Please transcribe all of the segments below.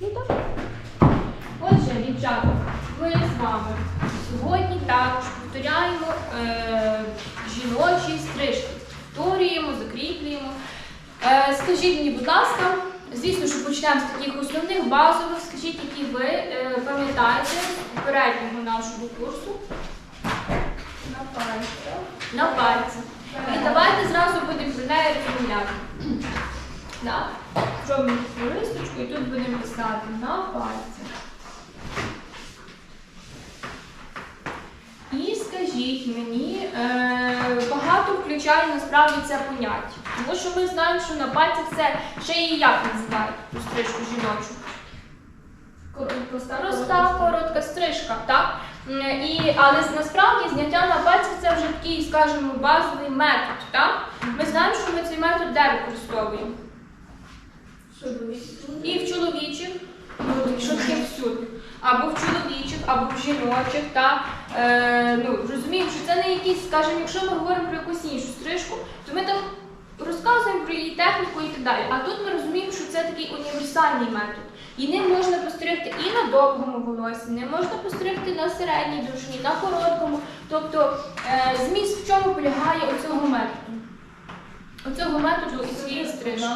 Ну так. Отже, дівчата, ми з вами сьогодні також повторяємо е, жіночі стрижки. Повторюємо, закріплюємо. Е, скажіть мені, будь ласка, звісно, що почнемо з таких основних базових, скажіть, які ви е, пам'ятаєте з попереднього нашого курсу На пальці. на пальці. І давайте зразу будемо про неї розмовляти. Да. Зробимо таку листочку і тут будемо писати на пальці. І скажіть мені, е, багато включає насправді це поняття. Тому що ми знаємо, що на пальцях це ще і як називають ту стрижку жіночу. Проста, Проста коротка стрижка, так? І, але насправді зняття на пальцях це вже такий, скажімо, базовий метод. Так? Ми знаємо, що ми цей метод де використовуємо. І в чоловічих, якщо всюди. Або в чоловічих, або в жіночих. Та, е, ну, розуміємо, що це не якісь, скажімо, якщо ми говоримо про якусь іншу стрижку, то ми там розказуємо про її техніку і так далі. А тут ми розуміємо, що це такий універсальний метод. І ним можна постригти і на довгому волосі, ним можна постригти на середній довжині, на короткому. Тобто е, зміст в чому полягає у методу? У цього методу і цієї стрижки.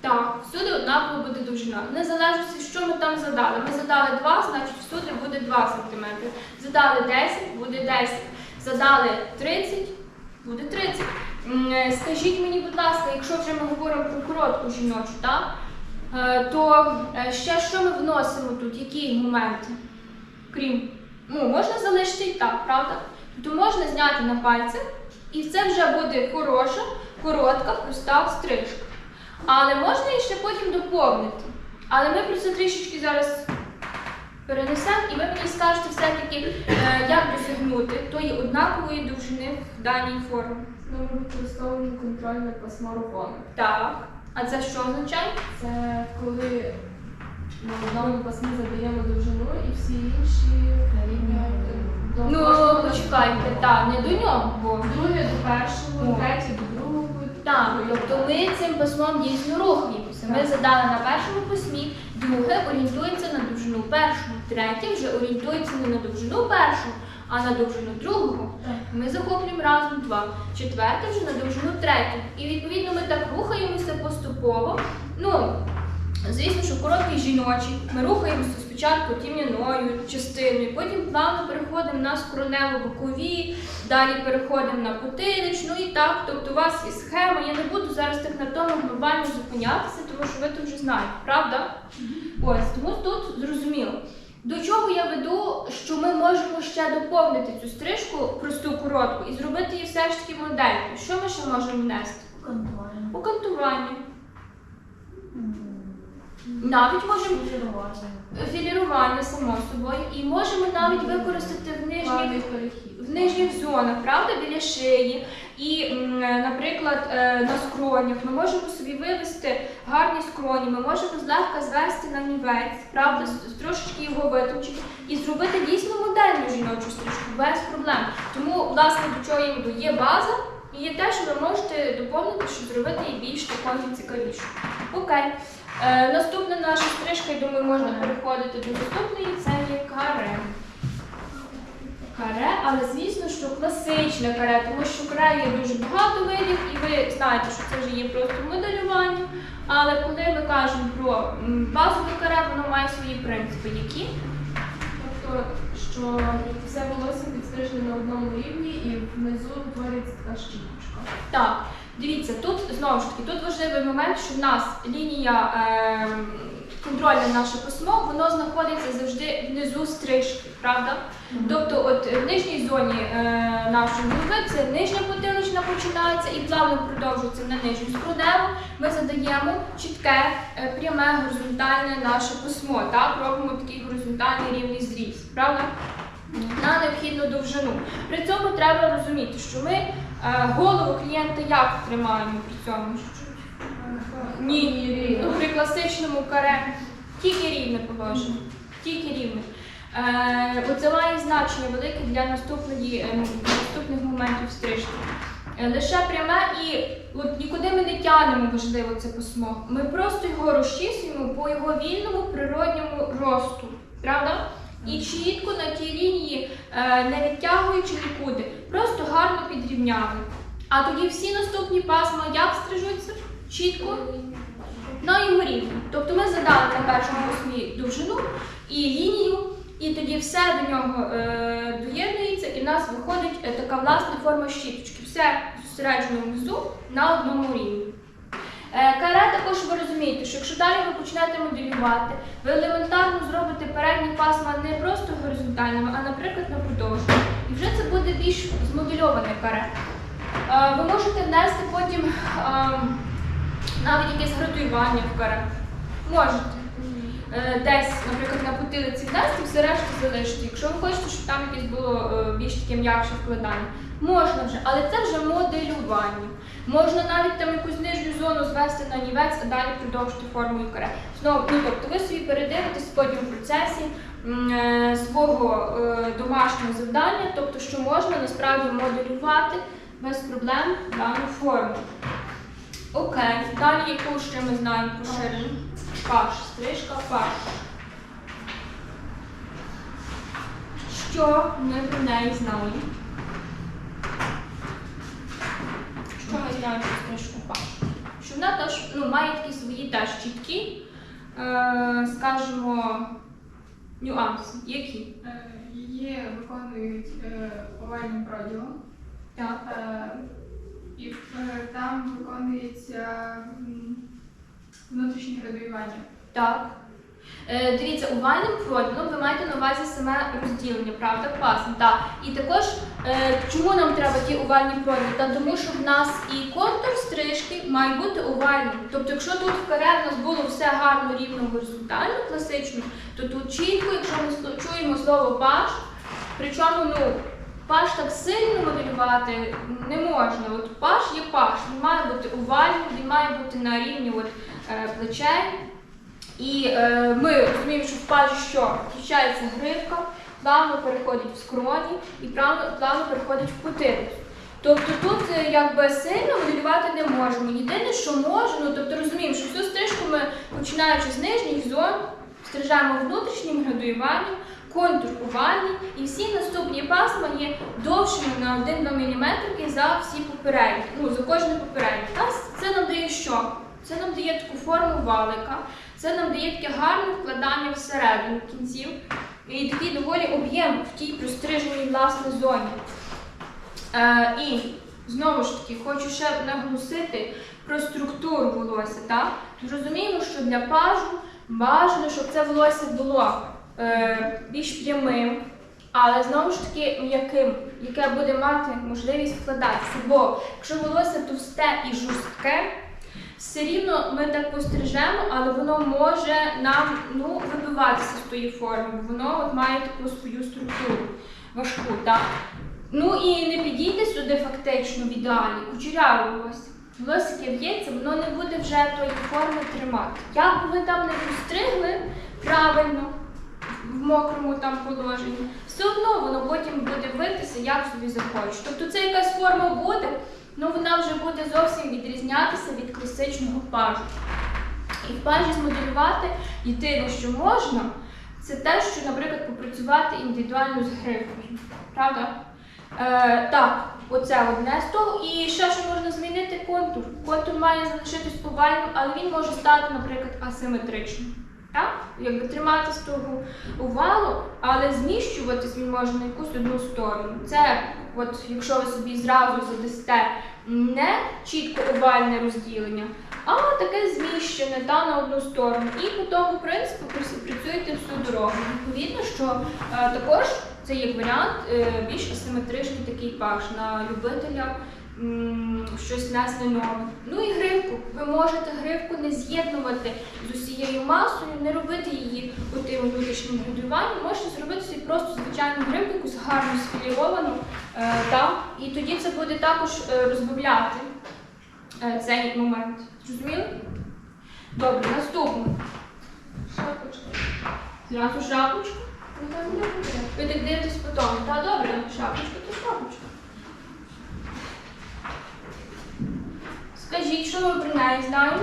Так, всюди однакова буде довжина. Незалежно, що ми там задали. Ми задали 2, значить всюди буде 2 см. Задали 10, буде 10. Задали 30, буде 30. Е, Скажіть мені, будь ласка, якщо вже ми говоримо про коротку жіночу, так? е, то е, ще що ми вносимо тут? Які моменти? Крім, ну, можна залишити і так, правда? Тобто можна зняти на пальцях, і це вже буде хороша, коротка, проста стрижка. Але можна і ще потім доповнити. Але ми про це трішечки зараз перенесемо, і ви мені скажете все-таки, е, як досягнути тої однакової довжини в даній формі. Ми використовуємо контрольне пасмо рухоме. Так. А це що означає? Це коли на одному пасмі задаємо довжину і всі інші рівняють Ну, почекайте, так, не до нього. Бо... Друге до першого, третє до другого. Так, тобто ми цим письмом дійсно рухаємося. Ми задали на першому письмі, друге орієнтується на довжину першого, третє вже орієнтується не на довжину першого, а на довжину другого. Ми захоплюємо разом два. Четверте вже на довжину третю. І відповідно ми так рухаємося поступово. Ну, звісно, що короткий жіночий. Ми рухаємося спочатку тім'яною частиною, потім плавно переходимо на скронево-бокові, далі переходимо на потиличну і так. Тобто у вас є схема. Я не буду зараз так на тому глобально зупинятися, тому що ви то вже знаєте, правда? Ось, тому тут зрозуміло. До чого я веду, що ми можемо ще доповнити цю стрижку просту коротку і зробити її все ж таки модельною. Що ми ще можемо внести? Контрольне. Укантування. Навіть можемо філірування, само собою, і можемо навіть використати в нижніх в нижніх зонах, правда, біля шиї. І, наприклад, е, на скронях ми можемо собі вивести гарні скроні, ми можемо злегка звести на нівець, правда, трошечки його витончити і зробити дійсно модельну жіночу стрижку без проблем. Тому, власне, до чого я веду, є база. І є те, що ви можете доповнити, щоб зробити її більш такою цікавішою. Окей. Е, наступна наша стрижка, я думаю, можна переходити до наступної, це є каре. Каре, але звісно, що класичне каре, тому що каре є дуже багато видів, і ви знаєте, що це вже є просто моделювання. Але коли ми кажемо про базове каре, воно має свої принципи. Які? Тобто, що все волосся підстрижене на одному рівні і внизу утворюється така щіточка. Так, дивіться, тут знову ж таки, тут важливий момент, що в нас лінія е, контрольне наше письмо, воно знаходиться завжди внизу стрижки, правда? Тобто, от в нижній зоні е, нашої голови це нижня потилична починається і плавно продовжується на нижню скрудеву. Ми задаємо чітке, е, пряме, горизонтальне наше письмо. Так, робимо такий горизонтальний рівний зріз, правда? На необхідну довжину. При цьому треба розуміти, що ми голову клієнта як тримаємо при цьому? Ні, ну, при класичному каре тільки рівне положення. Тільки рівне. Е, оце має значення велике для наступної, е, наступних моментів стрижки. Е, Лише пряме і от нікуди ми не тягнемо, важливо це письмо. Ми просто його розчісуємо по його вільному природньому росту. Правда? І чітко на тій лінії, е, не відтягуючи нікуди, просто гарно підрівняли. А тоді всі наступні пасма як стрижуться? Чітко на його рівні. Тобто ми задали на першому пасмі довжину і лінію, і тоді все до нього е, доєднується, і в нас виходить е, така власна форма щіточки. Все зосереджено внизу на одному рівні. Е, Каре також ви розумієте, що якщо далі ви почнете моделювати, ви елементарно зробите передні пасма не просто горизонтальними, а, наприклад, на продовження. І вже це буде більш змодельоване каре. Е, Ви можете внести потім е, навіть якесь градуювання в каре. Можете. Е, Десь, наприклад, на потилиці внести, все решта залишити. Якщо ви хочете, щоб там якесь було більш таке м'якше вкладання, можна вже, але це вже моделювання. Можна навіть там якусь нижню зону звести на нівець, а далі продовжити формою каре. Знову, ну тобто ви собі передивитесь потім в процесі е, свого е, домашнього завдання, тобто що можна насправді моделювати без проблем дану форму. Окей, далі яку ще ми знаємо про ширину? Паш, стрижка, паш. Що ми про неї знаємо? Що ми знаємо про стрижку паш? Що вона теж ну, має такі свої теж чіткі, е, скажімо, нюанси. Які? Е, Її виконують е, овальним проділом, Так. Е, і е, там виконується м, внутрішнє градуювання. Так. Е, дивіться, овальним проділом ви маєте на увазі саме розділення, правда? Класно, так. І також, е, чому нам треба ті овальні проділи? Та тому що в нас і контур стрижки має бути овальним. Тобто, якщо тут в каре в нас було все гарно, рівно, горизонтально, класично, то тут чітко, якщо ми чуємо слово паш, причому, ну, паш так сильно моделювати не можна. От паш є паш, він має бути овальним, він має бути на рівні от, е, плечей. І е, ми розуміємо, що в пажі що включається гривка, плавно переходить в скроні і плавно, плавно переходить в потилицю. Тобто тут е, якби сильно моделювати не можемо. Єдине, що можемо, ну тобто розуміємо, що всю стрижку ми починаючи з нижніх зон, стрижаємо внутрішнім градуюванням, контур овальний, і всі наступні пасма є довшими на 1-2 мм за всі попередні, ну за кожне попереднє. Це нам дає що? Таку форму валика, це нам дає таке гарне вкладання всередину кінців і такий доволі об'єм в тій простриженій власне зоні. Е, і знову ж таки хочу ще наголосити про структуру волосся. Так? Розуміємо, що для пажу бажано, щоб це волосся було е, більш прямим, але знову ж таки м'яким, яке буде мати можливість вкладатися. Бо якщо волосся товсте і жорстке, все рівно ми так пострижемо, але воно може нам ну, вибиватися з тої форми, бо воно от має таку свою структуру важку. Так? Ну і не підійде сюди фактично в ідеалі кучеряве волосся. Волосся, яке в'ється, воно не буде вже тої форми тримати. Як би ви там не постригли правильно, в мокрому там положенні, все одно воно потім буде витися, як собі захочеш. Тобто це якась форма буде, ну вона вже буде зовсім відрізнятися від класичного пажу. І в пажі змоделювати єдине, що можна, це те, що, наприклад, попрацювати індивідуально з грифом. Правда? Е, так, оце одне з того. І ще що можна змінити контур. Контур має залишитись овальним, але він може стати, наприклад, асиметричним. Так? Якби тримати з того овалу, але зміщуватись він може на якусь одну сторону. Це, от, якщо ви собі зразу задасте не чітко овальне розділення, а таке зміщене та на одну сторону. І по тому принципу працюєте всю дорогу. Відповідно, що е, також це є варіант е, більш асиметричний такий паш на любителя щось нове. Ну і гривку. Ви можете гривку не з'єднувати з усією масою, не робити її отим внутрішнім градуюванням. Можете зробити собі просто звичайну гривку, якусь гарно сфіліровану, е, та, і тоді це буде також е, розбавляти е, цей момент. Зрозуміли? Добре, наступне. Шапочка. Зразу шапочку. Ви так дивитесь по тому. Та добре, шапочка, то шапочка. Скажіть, що ви про неї знаєте?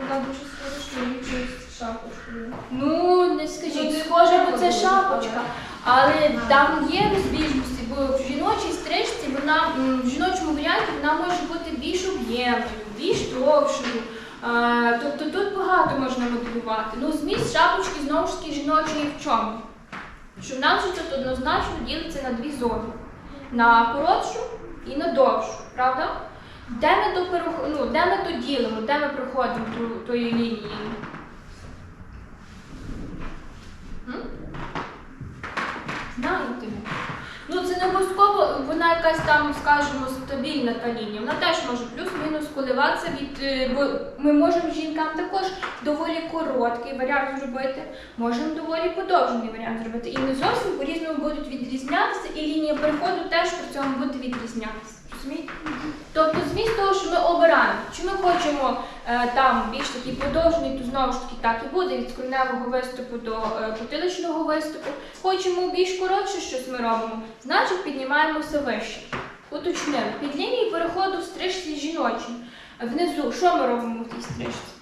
Вона дуже Ну, не скажіть, схоже, бо це шапочка. Але там є розбіжності, бо в жіночій стрижці вона в жіночому варіанті вона може бути більш об'ємною, більш довшою. Тобто тут багато можна моделювати. Ну, зміст шапочки знову ж таки жіночої в чому? Що в нас же тут однозначно ділиться на дві зони: на коротшу і на довшу, правда? Де ми то перех- ну, де ми то ділимо, де ми проходимо ту, тої лінії? М? Знаєте. Ну, це не обов'язково, вона якась там, скажімо, стабільна та лінія. Вона теж може плюс-мінус коливатися від. е, Бо ми можемо жінкам також доволі короткий варіант зробити, можемо доволі подовжений варіант зробити. І не зовсім по-різному будуть відрізнятися, і лінія переходу теж при цьому буде відрізнятися. Тобто, зміст того, що ми обираємо, чи ми хочемо е, там більш такий подовжений, то знову ж таки так і буде від скроневого виступу до е, потиличного виступу. Хочемо більш коротше щось ми робимо, значить піднімаємося вище. Уточнили. Під лінією переходу в стрижці жіночій. Внизу, що ми робимо в тій стрижці?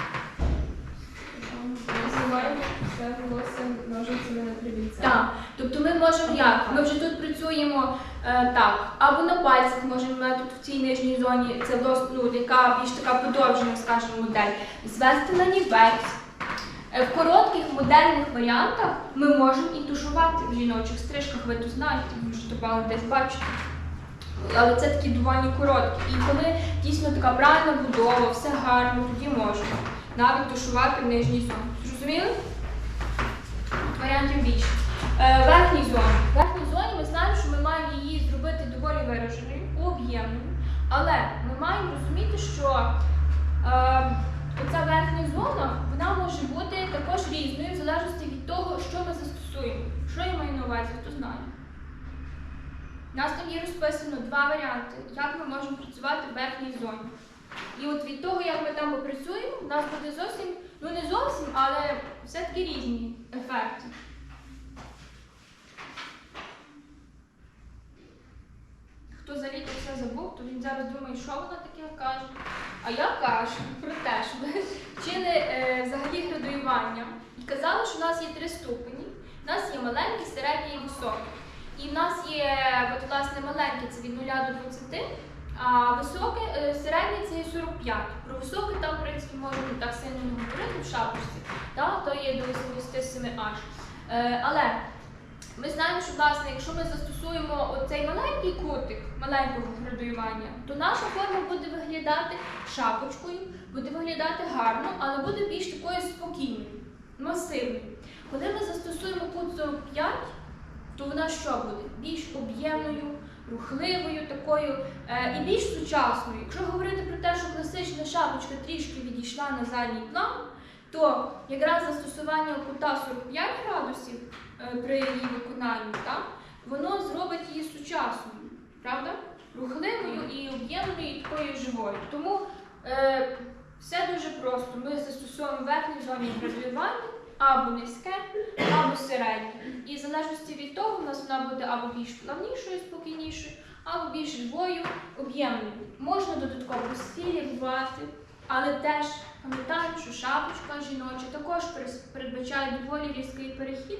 Знімаємо все волосся ножицями на привіця. Так, тобто ми можемо як? Ми вже тут працюємо так, або на пальцях можемо тут в цій нижній зоні, це ну, яка більш така подовжена, скажімо, модель, звести на нівець. Е, В коротких модельних варіантах ми можемо і тушувати в жіночих стрижках, ви то знаєте, ви ж то десь бачите. Але це такі доволі короткі. І коли дійсно така правильна будова, все гарно, тоді можна навіть тушувати в нижній зоні. Зрозуміли? Варіантів більше. Е, верхній зоні. В верхній зоні ми знаємо, що ми маємо її зробити доволі вираженою, об'ємною. Але ми маємо розуміти, що е, оця верхня зона вона може бути також різною в залежності від того, що ми застосуємо. Що я маю на увазі, хто знає? У нас там є розписано два варіанти, як ми можемо працювати в верхній зоні. І от від того, як ми там попрацюємо, у нас буде зовсім, ну не зовсім, але все-таки різні ефекти. Хто за літо все забув, то він зараз думає, що вона таке каже. А я кажу про те, що ми вчили е, взагалі градуювання. І казали, що в нас є три ступені. У нас є маленький, середній і високий. І в нас є, от, власне, маленький це від 0 до 20, а високе, е, середнє це є 45. Про високе там, в принципі, можемо так сильно не говорити в шапочці, та, то є до 87 аж. Е, але ми знаємо, що власне, якщо ми застосуємо оцей маленький кутик маленького градуювання, то наша форма буде виглядати шапочкою, буде виглядати гарно, але буде більш такою спокійною, масивною. Коли ми застосуємо кут 45, то вона що буде? Більш об'ємною, рухливою, такою е, і більш сучасною. Якщо говорити про те, що класична шапочка трішки відійшла на задній план, то якраз застосування кута 45 градусів е, при її виконанні, так, воно зробить її сучасною, правда? Рухливою і об'ємною, і такою живою. Тому е, все дуже просто. Ми застосовуємо в верхній зоні градуювання або низьке, або середнє. І в залежності від того, у нас вона буде або більш плавнішою, спокійнішою, або більш живою, об'ємною. Можна додатково стилювати, але теж пам'ятаємо, що шапочка жіноча також передбачає доволі різкий перехід,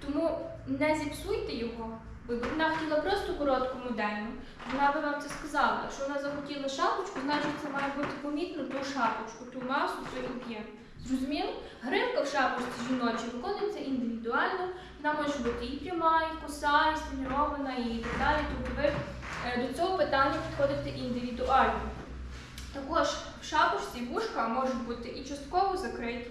тому не зіпсуйте його. Бо вона хотіла просто коротку модельну, вона би вам це сказала. Якщо вона захотіла шапочку, значить це має бути помітно ту шапочку, ту масу, той об'єм. Зрозуміло? Гривка в шапочці жіночій виконується індивідуально. Вона може бути і пряма, і коса, і сформірована, і так далі. Тобто ви е, до цього питання підходите індивідуально. Також шапочці вушка можуть бути і частково закриті,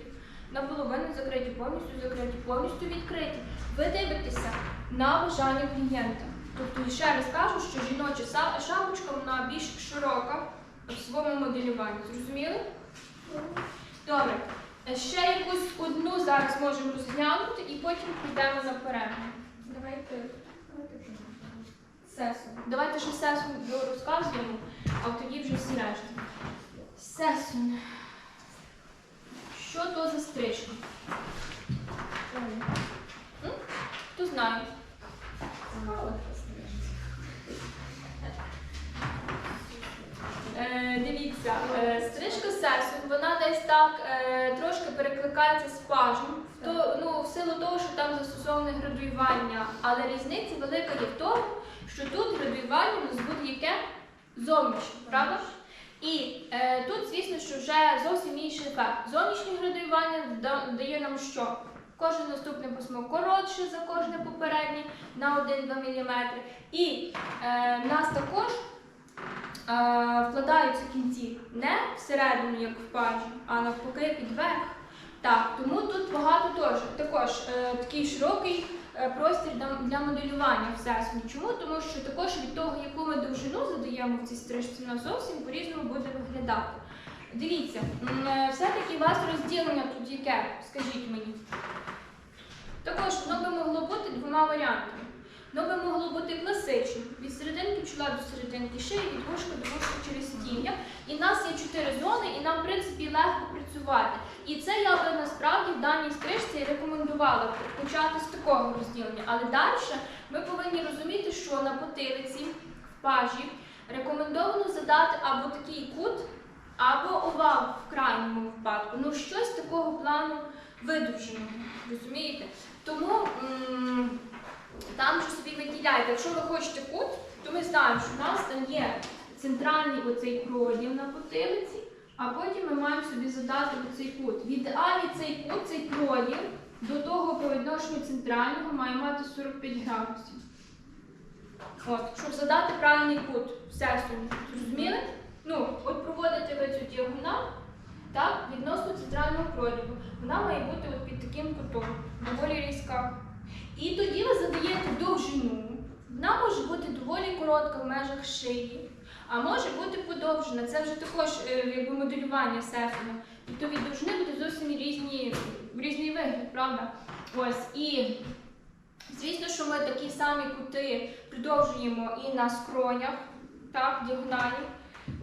наполовину закриті, повністю закриті, повністю відкриті. Ви дивитеся на бажання клієнта. Тобто, ще раз кажу, що жіноча шапочка вона більш широка в своєму моделюванні. Зрозуміли? Добре. Е, Ще якусь одну зараз можемо розглянути і потім підемо на перерву. Давайте. Сесу. Давайте ще сесун розказуємо, а тоді вже всі решта. Сесун. Що то за стрижка? М? Хто знає? Е, дивіться, е, стрижка сесію, вона десь так е, трошки перекликається з пажем, то, ну, в силу того, що там застосоване градуювання, але різниця велика є в тому, що тут градуювання у нас буде яке зовнішнє, правда? І е, тут, звісно, що вже зовсім інший ефект. Зовнішнє градуювання дає нам що? Кожне наступне письмо коротше за кожне попереднє на 1-2 мм. І е, нас також е, вкладаються кінці не всередину, як в пажі, а навпаки підверх. Так, тому тут багато теж. Також е, такий широкий простір для, для моделювання всесвіту. Чому? Тому що також від того, яку ми довжину задаємо в цій стрижці, вона зовсім по-різному буде виглядати. Дивіться, е, все-таки у вас розділення тут яке, скажіть мені. Також воно би могло бути двома варіантами. Воно би могло бути класичним, від серединки чола до серединки шиї, від вушка до вушка через тім'я. І в нас є чотири зони, і нам, в принципі, легко працювати. І це я би насправді в даній стрижці рекомендувала почати з такого розділення. Але далі ми повинні розуміти, що на потилиці в пажі рекомендовано задати або такий кут, або овал в крайньому випадку. Ну, щось такого плану видовженого. Розумієте? Тому там вже собі виділяйте. Якщо ви хочете кут, то ми знаємо, що в нас там є центральний оцей проділ на потилиці, а потім ми маємо собі задати оцей кут. В ідеалі цей кут, цей проділ до того по відношенню центрального має мати 45 градусів. От, щоб задати правильний кут все зрозуміли? Ну, от проводите ви цю діагональ, так, відносно центрального проділу. Вона має бути от під таким кутом, доволі різка. І тоді ви задаєте довжину. Вона може бути доволі коротка в межах шиї, а може бути подовжена. Це вже також е, якби моделювання сефіна. Тобто від довжини буде зовсім різні, різний вигляд, правда? Ось і звісно, що ми такі самі кути продовжуємо і на скронях, так, діагоналі.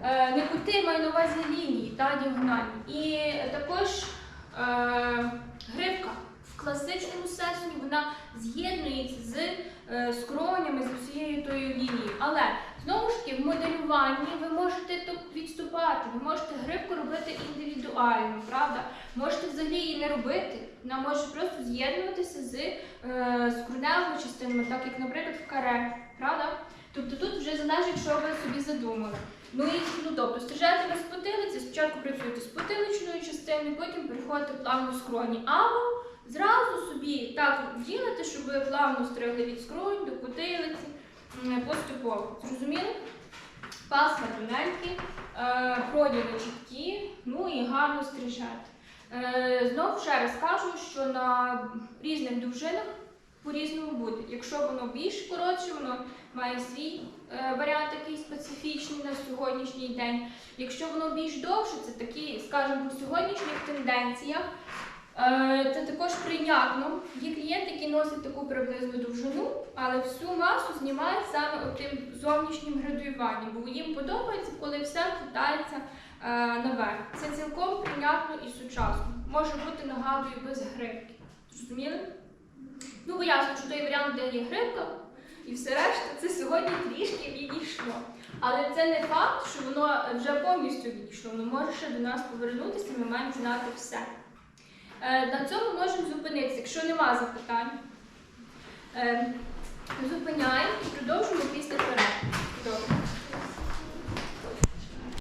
Е, не кути маю на увазі лінії, та діагональні. І також е, гривка в класичному сесії вона з'єднується з е, скронями, з усією тою лінією. Але знову ж таки в моделюванні ви можете відступати, ви можете гривку робити індивідуально, правда? Можете взагалі її не робити. Вона може просто з'єднуватися з е, скроневими частинами, так як, наприклад, в каре, правда? Тобто тут вже залежить, що ви собі задумали. Ну і ну, тобто стрижете ви з потилиці, спочатку працюєте з потиличною частиною, потім переходите плавно в скроні. Або зразу собі так ділите, щоб ви плавно стригли від скронь до потилиці поступово. Зрозуміли? Пасма тоненькі, е, проділи чіткі, ну і гарно стрижете. Е, знову ще раз кажу, що на різних довжинах по-різному буде. Якщо воно більш коротше, воно має свій е, варіант такий специфічний на сьогоднішній день. Якщо воно більш довше, це такі, скажімо, по сьогоднішніх тенденціях. Е, Це також прийнятно. Є клієнти, які носять таку приблизну довжину, але всю масу знімають саме тим зовнішнім градуюванням, бо їм подобається, коли все вкидається е, наверх. Це цілком прийнятно і сучасно. Може бути, нагадую, без грибки. Зрозуміли? Ну, бо що той варіант, де є грибка, і все решта, це сьогодні трішки відійшло. Але це не факт, що воно вже повністю відійшло. Воно може ще до нас повернутися, ми маємо знати все. Е, На цьому можемо зупинитися, якщо нема запитань. Е, Зупиняємо і продовжуємо після. Добре.